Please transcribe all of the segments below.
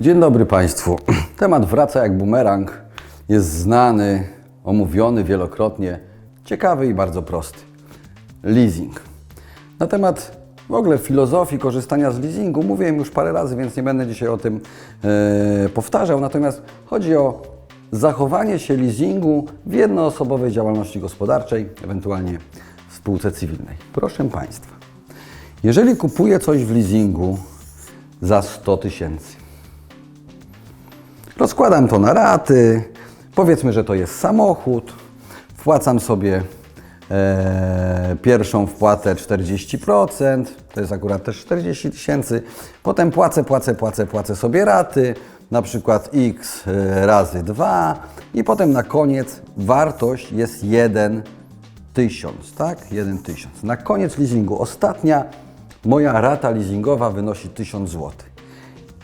Dzień dobry Państwu. Temat wraca jak bumerang. Jest znany, omówiony wielokrotnie, ciekawy i bardzo prosty. Leasing. Na temat w ogóle filozofii korzystania z leasingu mówiłem już parę razy, więc nie będę dzisiaj o tym e, powtarzał. Natomiast chodzi o zachowanie się leasingu w jednoosobowej działalności gospodarczej, ewentualnie w spółce cywilnej. Proszę Państwa, jeżeli kupuję coś w leasingu za 100 tysięcy, Rozkładam to na raty. Powiedzmy, że to jest samochód. Wpłacam sobie e, pierwszą wpłatę 40%, to jest akurat też 40 tysięcy. Potem płacę, płacę, płacę, płacę sobie raty, na przykład x e, razy 2 i potem na koniec wartość jest 1 tysiąc, tak? 1 tysiąc. Na koniec leasingu ostatnia moja rata leasingowa wynosi 1000 zł.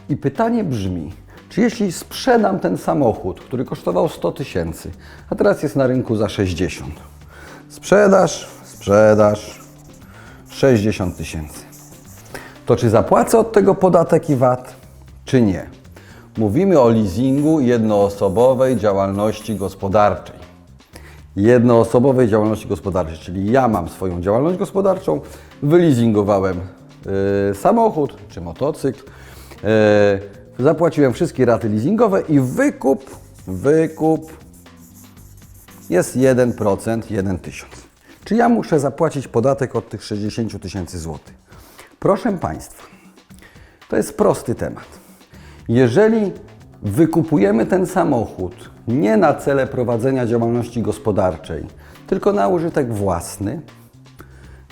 I pytanie brzmi, czy jeśli sprzedam ten samochód, który kosztował 100 tysięcy, a teraz jest na rynku za 60, sprzedaż, sprzedaż, 60 tysięcy, to czy zapłacę od tego podatek i VAT, czy nie? Mówimy o leasingu jednoosobowej działalności gospodarczej jednoosobowej działalności gospodarczej, czyli ja mam swoją działalność gospodarczą, wyleasingowałem y, samochód czy motocykl, y, zapłaciłem wszystkie raty leasingowe i wykup, wykup jest 1%, 1 tysiąc. Czy ja muszę zapłacić podatek od tych 60 tysięcy złotych? Proszę Państwa, to jest prosty temat. Jeżeli wykupujemy ten samochód nie na cele prowadzenia działalności gospodarczej, tylko na użytek własny,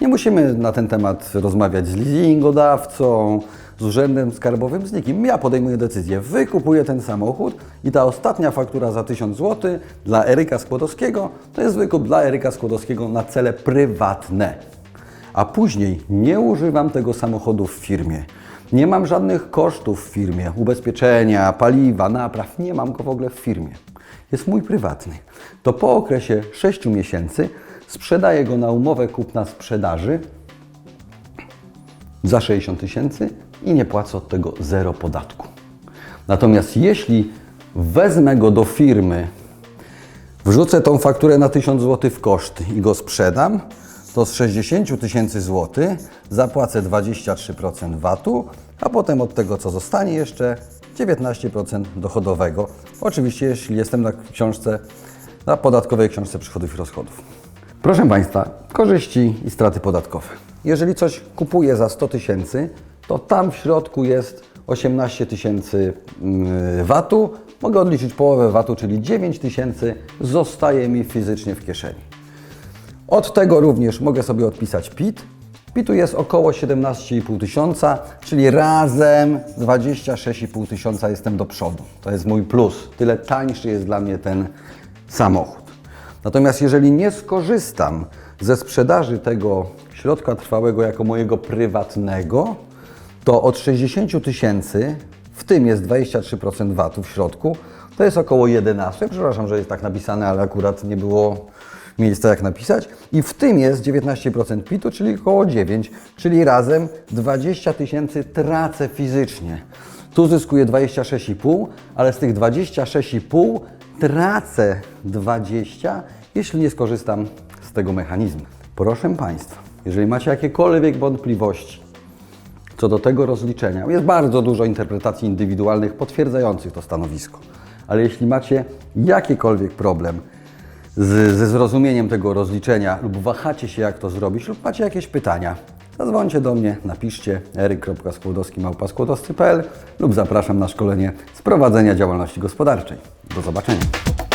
nie musimy na ten temat rozmawiać z leasingodawcą, z urzędem skarbowym, z nikim. Ja podejmuję decyzję, wykupuję ten samochód i ta ostatnia faktura za 1000 zł dla Eryka Skłodowskiego to jest wykup dla Eryka Skłodowskiego na cele prywatne a później nie używam tego samochodu w firmie. Nie mam żadnych kosztów w firmie, ubezpieczenia, paliwa, napraw, nie mam go w ogóle w firmie. Jest mój prywatny. To po okresie 6 miesięcy sprzedaję go na umowę kupna sprzedaży za 60 tysięcy i nie płacę od tego zero podatku. Natomiast jeśli wezmę go do firmy Wrzucę tą fakturę na 1000 zł w koszty i go sprzedam, to z 60 tysięcy złotych zapłacę 23% VAT-u, a potem od tego, co zostanie jeszcze 19% dochodowego. Oczywiście, jeśli jestem na książce, na podatkowej książce przychodów i rozchodów. Proszę Państwa, korzyści i straty podatkowe. Jeżeli coś kupuję za 100 tysięcy, to tam w środku jest 18 tysięcy mm, VAT-u. Mogę odliczyć połowę VAT-u, czyli 9 tysięcy zostaje mi fizycznie w kieszeni. Od tego również mogę sobie odpisać PIT. PIT-u jest około 17,5 tysiąca, czyli razem 26,5 tysiąca jestem do przodu. To jest mój plus. Tyle tańszy jest dla mnie ten samochód. Natomiast jeżeli nie skorzystam ze sprzedaży tego środka trwałego jako mojego prywatnego, to od 60 tysięcy, w tym jest 23% VAT-u w środku, to jest około 11. Przepraszam, że jest tak napisane, ale akurat nie było miejsca jak napisać. I w tym jest 19% PIT-u, czyli około 9, czyli razem 20 tysięcy tracę fizycznie. Tu zyskuję 26,5, ale z tych 26,5 tracę 20, jeśli nie skorzystam z tego mechanizmu. Proszę Państwa, jeżeli macie jakiekolwiek wątpliwości co do tego rozliczenia, jest bardzo dużo interpretacji indywidualnych potwierdzających to stanowisko. Ale jeśli macie jakikolwiek problem z, ze zrozumieniem tego rozliczenia lub wahacie się, jak to zrobić, lub macie jakieś pytania, zadzwońcie do mnie, napiszcie eryk.skłodowski.pl lub zapraszam na szkolenie z prowadzenia działalności gospodarczej. Do zobaczenia.